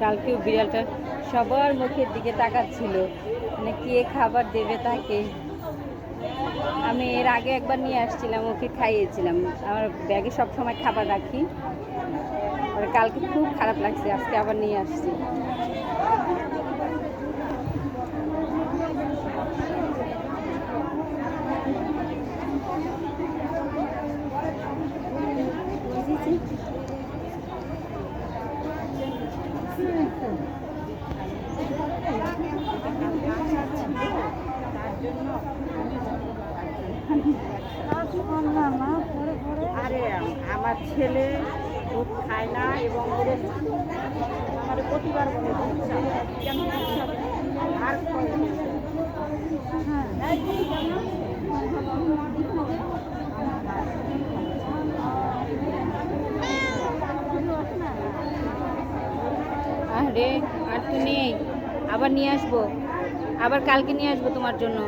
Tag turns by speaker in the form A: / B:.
A: কালকেও বিড়ালটা সবার মুখের দিকে তাকাচ্ছিল। মানে কে খাবার দেবে তাকে? আমি এর আগে একবার নিয়ে আসছিলাম, ওকে খাইয়েছিলাম। আমার ব্যাগে সব সময় খাবার রাখি। আর কালকে খুব খারাপ লাগছে, আজকে আবার নিয়ে আসছি।
B: আরে আমার ছেলে দুধ খায় না এবং আমার প্রতিবার বলে কেন? আর
A: রে আর তো নেই। আবার নিয়ে আসব। আবার কালকে নিয়ে আসব তোমার জন্য।